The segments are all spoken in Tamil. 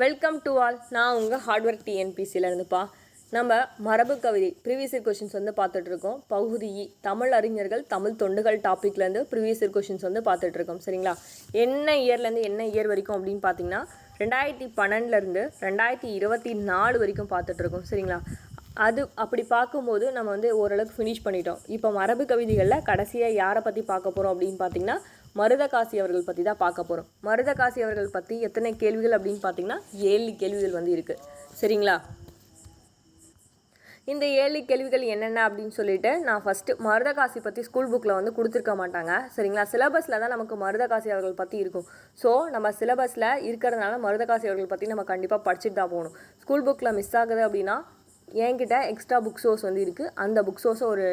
வெல்கம் டு ஆல் நான் உங்கள் ஹார்ட் ஒர்க் டிஎன்பிசியிலேருந்துப்பா நம்ம மரபு கவிதை ப்ரீவியஸ் இயர் கொஷின்ஸ் வந்து பார்த்துட்ருக்கோம் பகுதி இ, தமிழ் அறிஞர்கள் தமிழ் தொண்டுகள் டாப்பிக்லேருந்து ப்ரீவியஸ் இயர் கொஷின்ஸ் வந்து பார்த்துட்ருக்கோம் சரிங்களா? என்ன இயர்லேருந்து என்ன இயர் வரைக்கும் அப்படின்னு பார்த்தீங்கன்னா ரெண்டாயிரத்தி பன்னெண்டுலேருந்து ரெண்டாயிரத்தி இருபத்தி நாலு வரைக்கும் பார்த்துட்ருக்கோம் சரிங்களா? அது அப்படி பார்க்கும்போது நம்ம வந்து ஓரளவுக்கு ஃபினிஷ் பண்ணிட்டோம். இப்போ மரபு கவிதைகளில் கடைசியாக யாரை பற்றி பார்க்க போகிறோம் அப்படின்னு பார்த்தீங்கன்னா மருதகாசி அவர்கள் பற்றி தான் பார்க்க போகிறோம் மருதகாசி அவர்கள் பற்றி எத்தனை கேள்விகள் அப்படின்னு பார்த்தீங்கன்னா ஏழு கேள்விகள் வந்து இருக்குது சரிங்களா? இந்த ஏழு கேள்விகள் என்னென்ன அப்படின்னு சொல்லிட்டு நான் ஃபஸ்ட்டு மருதகாசி பற்றி ஸ்கூல் புக்கில் வந்து கொடுத்துருக்க மாட்டாங்க. சரிங்களா? சிலபஸில் தான் நமக்கு மருதகாசி அவர்கள் பற்றி இருக்கும். ஸோ நம்ம சிலபஸில் இருக்கிறதுனால மருதகாசி அவர்கள் பற்றி நம்ம கண்டிப்பாக படிச்சுட்டு தான் போகணும். ஸ்கூல் புக்கில் மிஸ் ஆகுது அப்படின்னா என்கிட்ட எக்ஸ்ட்ரா புக் சோர்ஸ் வந்து இருக்குது அந்த புக் சோர்ஸை ஒரு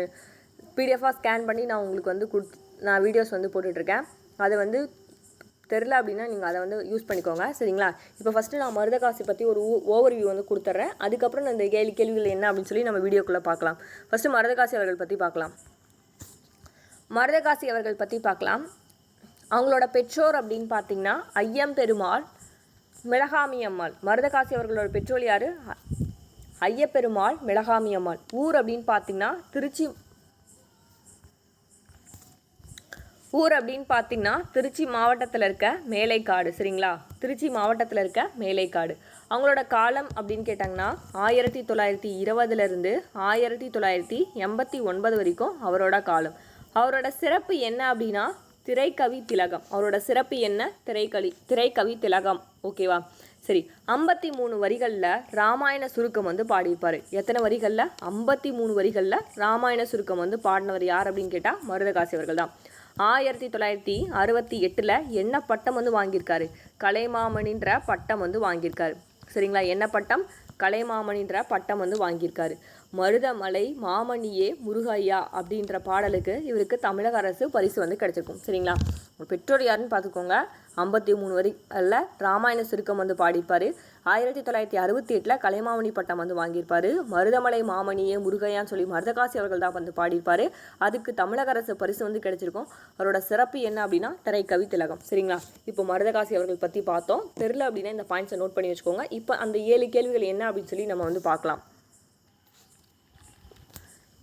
பிடிஎஃபாக ஸ்கேன் பண்ணி நான் உங்களுக்கு வந்து கொடுத்து நான் வீடியோஸ் வந்து போட்டுட்ருக்கேன். அதை வந்து தெரில அப்படின்னா நீங்கள் அதை வந்து யூஸ் பண்ணிக்கோங்க சரிங்களா? இப்போ ஃபஸ்ட்டு நான் மருதகாசி பற்றி ஒரு ஓவர் வியூ வந்து கொடுத்துட்றேன். அதுக்கப்புறம் நான் இந்த கேள்வி கேள்விகள் என்ன அப்படின்னு சொல்லி நம்ம வீடியோக்குள்ளே பார்க்கலாம். ஃபஸ்ட்டு மருதகாசி அவர்கள் பற்றி பார்க்கலாம். மருதகாசி அவர்கள் பற்றி பார்க்கலாம். அவங்களோட பெற்றோர் அப்படின்னு பார்த்தீங்கன்னா ஐயம் பெருமாள் மிளகாமி அம்மாள். மருதகாசி அவர்களோட பெற்றோர் யார்? ஐயப்பெருமாள் மிளகாமி அம்மாள். ஊர் அப்படின்னு பார்த்தீங்கன்னா திருச்சி ஊர் அப்படின்னு பார்த்தீங்கன்னா திருச்சி மாவட்டத்தில் இருக்க மேலைக்காடு சரிங்களா? திருச்சி மாவட்டத்தில் இருக்க மேலைக்காடு. அவங்களோட காலம் அப்படின்னு கேட்டாங்கன்னா ஆயிரத்தி தொள்ளாயிரத்தி இருபதுலேருந்து ஆயிரத்தி தொள்ளாயிரத்தி எண்பத்தி ஒன்பது வரைக்கும் அவரோட காலம். அவரோட சிறப்பு என்ன அப்படின்னா திரைக்கவி திலகம். அவரோட சிறப்பு என்ன? திரைக்கவி திரைக்கவி திலகம். ஓகேவா சரி ஐம்பத்தி மூணு வரிகளில் ராமாயண சுருக்கம் வந்து பாடியிருப்பார். எத்தனை வரிகளில்? ஐம்பத்தி மூணு வரிகளில் ராமாயண சுருக்கம் வந்து பாடினவர் யார் அப்படின்னு கேட்டால் மருதகாசி அவர்கள் தான். ஆயிரத்தி தொள்ளாயிரத்தி அறுபத்தி எட்டில் என்ன பட்டம் வந்து வாங்கியிருக்காரு? கலைமாமணின்ற பட்டம் வந்து வாங்கியிருக்காரு. சரிங்களா? என்ன பட்டம்? கலைமாமணின்ற பட்டம் வந்து வாங்கியிருக்காரு. மருதமலை மாமணியே முருகையா அப்படின்ற பாடலுக்கு இவருக்கு தமிழக அரசு பரிசு வந்து கிடச்சிருக்கும். சரிங்களா? பெற்றோர் யாருன்னு பார்த்துக்கோங்க. ஐம்பத்தி மூணு வரி அல்ல ராமாயண சுருக்கம் வந்து பாடியிருப்பார். ஆயிரத்தி தொள்ளாயிரத்தி அறுபத்தி எட்டில் கலைமாமணி பட்டம் வந்து வாங்கியிருப்பார். மருதமலை மாமணியே முருகையான்னு சொல்லி மருதகாசி அவர்கள் தான் வந்து பாடியிருப்பார். அதுக்கு தமிழக அரசு பரிசு வந்து கிடைச்சிருக்கும். அவரோட சிறப்பு என்ன அப்படின்னா திரைக்கவி திலகம். சரிங்களா? இப்போ மருதகாசி அவர்கள் பற்றி பார்த்தோம். தெரில அப்படின்னா இந்த பாயிண்ட்ஸை நோட் பண்ணி வச்சுக்கோங்க. இப்போ அந்த ஏழு கேள்விகள் என்ன அப்படின்னு சொல்லி நம்ம வந்து பார்க்கலாம்.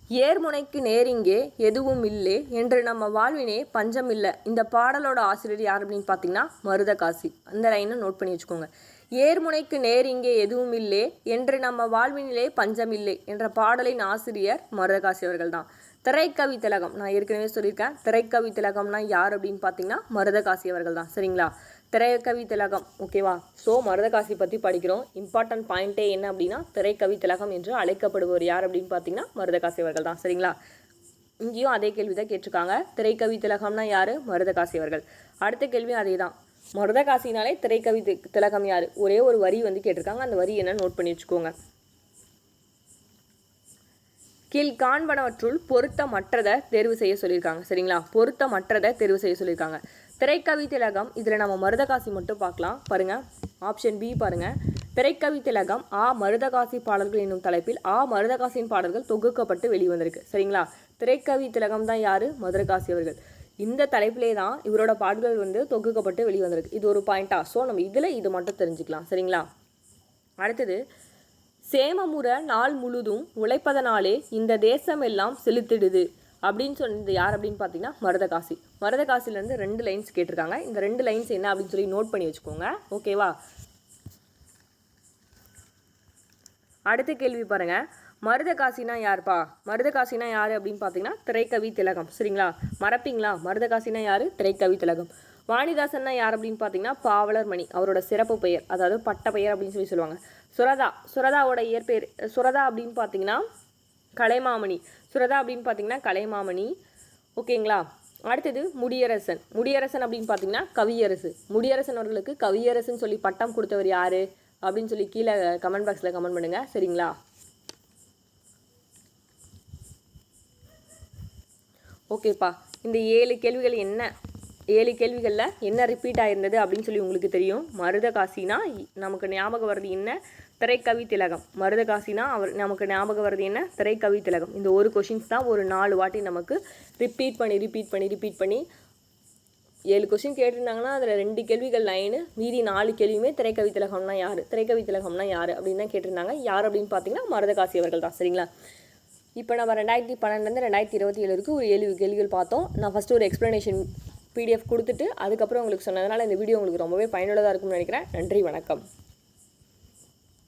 ஏர்முனைக்கு நேரிங்கே எதுவும் இல்லை என்று நம்ம வாழ்வினே பஞ்சம் இல்லை. இந்த பாடலோட ஆசிரியர் யார் அப்படின்னு பார்த்தீங்கன்னா மருதகாசி அந்த லைனை நோட் பண்ணி வச்சுக்கோங்க. ஏர்முனைக்கு நேரிங்கே எதுவும் இல்லை என்று நம்ம வாழ்வினிலே பஞ்சம் இல்லை என்ற பாடலின் ஆசிரியர் மருதகாசி அவர்கள் தான். திரைக்கவி திலகம் நான் ஏற்கனவே சொல்லியிருக்கேன். திரைக்கவி திலகம்னா யார் அப்படின்னு பார்த்தீங்கன்னா மருதகாசி அவர்கள் தான். சரிங்களா? திரைக்கவி திலகம் ஓகேவா ஸோ மருதகாசி பற்றி படிக்கிறோம். இம்பார்ட்டன்ட் பாயிண்ட்டே என்ன அப்படின்னா திரைக்கவி திலகம் என்று அழைக்கப்படுபவர் யார் அப்படின்னு பார்த்தீங்கன்னா மருதகாசி அவர்கள் தான். சரிங்களா? இங்கேயும் அதே கேள்வி தான் கேட்டிருக்காங்க. திரைக்கவி திலகம்னா யார்? மருதகாசி அவர்கள். அடுத்த கேள்வி அதே தான் மருதகாசினாலே திரைக்கவி திலகம் யார்? ஒரே ஒரு வரி வந்து கேட்டிருக்காங்க. அந்த வரி என்ன நோட் பண்ணி வச்சுக்கோங்க. கீழ் காண்பனவற்றுள் பொருத்தமற்றதை தேர்வு செய்ய சொல்லியிருக்காங்க. சரிங்களா? பொருத்தமற்றதை தேர்வு செய்ய சொல்லியிருக்காங்க. திரைக்கவி திலகம் இதில் நம்ம மருதகாசி மட்டும் பார்க்கலாம். பாருங்கள் ஆப்ஷன் பி பாருங்க. திரைக்கவி திலகம் ஆ மருதகாசி பாடல்கள் என்னும் தலைப்பில் ஆ மருதகாசியின் பாடல்கள் தொகுக்கப்பட்டு வெளிவந்திருக்கு. சரிங்களா? திரைக்கவி திலகம் தான் யார்? மதுரகாசி அவர்கள். இந்த தலைப்பிலே தான் இவரோட பாடல்கள் வந்து தொகுக்கப்பட்டு வெளிவந்திருக்கு. இது ஒரு பாயிண்டா ஸோ நம்ம இதில் இது மட்டும் தெரிஞ்சுக்கலாம். சரிங்களா? அடுத்தது சேமமுற நாள் முழுதும் உழைப்பதனாலே இந்த தேசம் எல்லாம் செலுத்திடுது. அப்படின்னு சொன்னது யார் அப்படின்னு பார்த்தீங்கன்னா மருதகாசி. மருதகாசிலேருந்து ரெண்டு லைன்ஸ் கேட்டிருக்காங்க. இந்த ரெண்டு லைன்ஸ் என்ன அப்படின்னு சொல்லி நோட் பண்ணி வச்சுக்கோங்க. ஓகேவா அடுத்த கேள்வி பாருங்கள் மருதகாசினா யார்ப்பா? மருதகாசினா யார் அப்படின்னு பார்த்தீங்கன்னா திரைக்கவி திலகம். சரிங்களா? மறப்பீங்களா? மருதகாசினா யார்? திரைக்கவி திலகம். வாணிதாசன்னா யார் அப்படின்னு பார்த்தீங்கன்னா பாவலர் மணி. அவரோட சிறப்பு பெயர். அதாவது பட்ட பெயர் அப்படின்னு சொல்லி சொல்லுவாங்க. சுரதா. சுரதாவோட இயற்பெயர் சுரதா அப்படின்னு பார்த்தீங்கன்னா கலைமாமணி. சுரதா அப்படின்னு பார்த்தீங்கன்னா கலைமாமணி. ஓகேங்களா? அடுத்தது முடியரசன். முடியரசன் அப்படின்னு பார்த்தீங்கன்னா கவியரசு. முடியரசன் அவர்களுக்கு கவியரசுன்னு சொல்லி பட்டம் கொடுத்தவர் யார்? அப்படின்னு சொல்லி கீழே கமெண்ட் பாக்ஸில் கமெண்ட் பண்ணுங்கள் சரிங்களா? ஓகேப்பா. இந்த ஏழு கேள்விகள் என்ன? ஏழு கேள்விகளில் என்ன ரிப்பீட் ஆயிருந்தது அப்படின்னு சொல்லி உங்களுக்கு தெரியும். மருதகாசினா நமக்கு ஞாபகம் வருது என்ன? திரைக்கவி திலகம் மருதகாசினா அவர் நமக்கு ஞாபகம் வருது என்ன? திரைக்கவி திலகம் இந்த ஒரு கொஷின்ஸ் தான் ஒரு நாலு வாட்டி நமக்கு ரிப்பீட் பண்ணி ரிப்பீட் பண்ணி ரிப்பீட் பண்ணி ஏழு கொஷின் கேட்டிருந்தாங்கன்னா அதில் ரெண்டு கேள்விகள் லைனு மீதி நாலு கேள்வியுமே திரைக்கவி திலகம்னா யார்? திரைக்கவி திலகம்னா யார்? அப்படின்னு தான் கேட்டிருந்தாங்க. யார் அப்படின்னு பார்த்தீங்கன்னா மருதகாசி அவர்கள் தான். சரிங்களா? இப்போ நம்ம ரெண்டாயிரத்தி பன்னெண்டுலேருந்து ரெண்டாயிரத்தி இருபத்தி ஏழு வரைக்கும் ஒரு ஏழு கேள்விகள் பார்த்தோம். நான் ஃபஸ்ட்டு ஒரு எக்ஸ்ப்ளனேஷன் பிடிஎஃப் கொடுத்துட்டு அதுக்கப்புறம் உங்களுக்கு சொன்னதுனால இந்த வீடியோ உங்களுக்கு ரொம்பவே பயனுள்ளதாக இருக்கும்னு நினைக்கிறேன். நன்றி வணக்கம்.